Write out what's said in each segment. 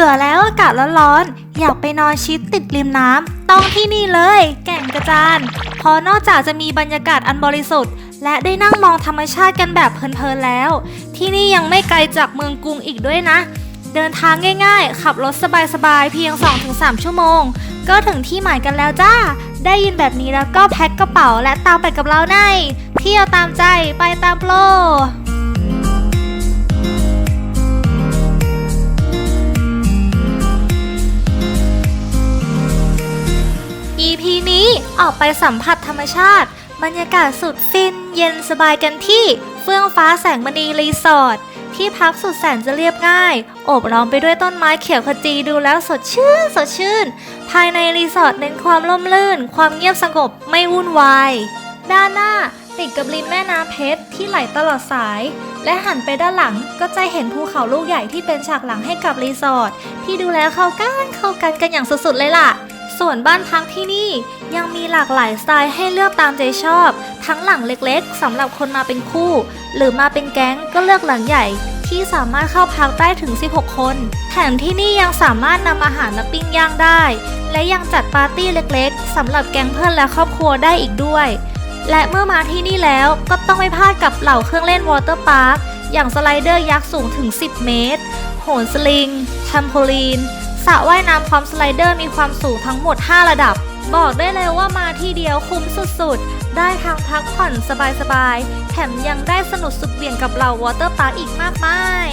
บื่อแล้วอากาศร้อนๆ อยากไปนอนชิดติดริมน้ำต้องที่นี่เลย แก่งกระจานเพอนอกจากจะมีบรรยากาศอันบริสุทธิ์ และได้นั่งมองธรรมชาติกันแบบเพลินๆแล้ว ที่นี่ยังไม่ไกลจากเมืองกรุงอีกด้วยนะ เดินทางง่ายๆ ขับรถสบายๆ เพียง 2-3 ชั่วโมง ก็ถึงที่หมายกันแล้วจ้า ได้ยินแบบนี้แล้วก็แพ็คกระเป๋าและตามไปกับเราในเที่ยวตามใจไปตามโปร ออกไปสัมผัสธรรมชาติ บรรยากาศสุดฟิน เย็นสบายกันที่เฟื่องฟ้าแสงมณีรีสอร์ทที่พักสุดแสนจะเรียบง่าย โอบล้อมไปด้วยต้นไม้เขียวขจีดูแล้วสดชื่นสดชื่น ภายในรีสอร์ทเน้นความร่มรื่น ความเงียบสงบไม่วุ่นวาย ด้านหน้าติดกับริมแม่น้ำเพชรที่ไหลตลอดสาย และหันไปด้านหลังก็จะเห็นภูเขาลูกใหญ่ที่เป็นฉากหลังให้กับรีสอร์ทที่ดูแลเข้ากันเข้ากันกันอย่างสุดๆเลยล่ะ ส่วนบ้านพักที่นี่ยังมีหลากหลายสไตล์ให้เลือกตามใจชอบ ทั้งหลังเล็กๆสำหรับคนมาเป็นคู่ หรือมาเป็นแก๊งก็เลือกหลังใหญ่ที่สามารถเข้าพักได้ถึง 16 คน แถมที่นี่ยังสามารถนำอาหารมาปิ้งย่างได้ และยังจัดปาร์ตี้เล็กๆสำหรับแก๊งเพื่อนและครอบครัวได้อีกด้วย และเมื่อมาที่นี่แล้วก็ต้องไม่พลาดกับเหล่าเครื่องเล่นวอเตอร์พาร์คอย่างสไลเดอร์ยักษ์สูงถึง 10 เมตร โหนสลิง แทมโพลีน สระว่ายน้ำพร้อมสไลเดอร์มีความสูงทั้งหมด 5 ระดับ บอกได้เลยว่ามาที่เดียวคุ้มสุดๆ ได้ทั้งพักผ่อนสบายๆ แถมยังได้สนุกสุดเบี่ยงกับเหล่าวอเตอร์พาร์คอีกมากมาย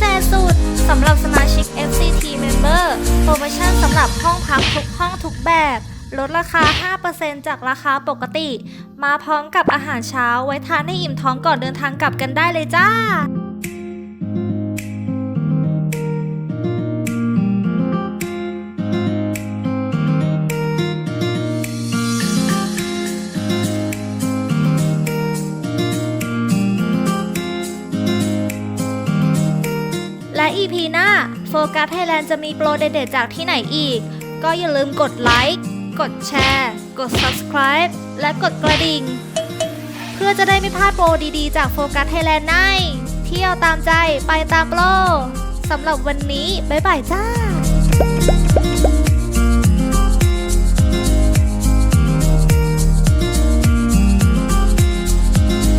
เศษสุดสำหรับสมาชิก FCT Member โปรโมชั่นสำหรับห้องพักทุกห้องทุกแบบ ลดราคา 5%จากราคาปกติ มาพร้อมกับอาหารเช้าไว้ทานให้อิ่มท้องก่อนเดินทางกลับกันได้เลยจ้า EP หน้าโฟกัสไทยแลนด์จะมีโปรเด็ดๆจากที่ไหนอีก ก็อย่าลืมกดไลค์กดแชร์ กด subscribe และกดกระดิ่ง เพื่อจะได้ไม่พลาดโปรดีๆ จากโฟกัสไทยแลนด์ในเที่ยวตามใจไปตามโปรสำหรับวันนี้ บ๊ายบายจ้า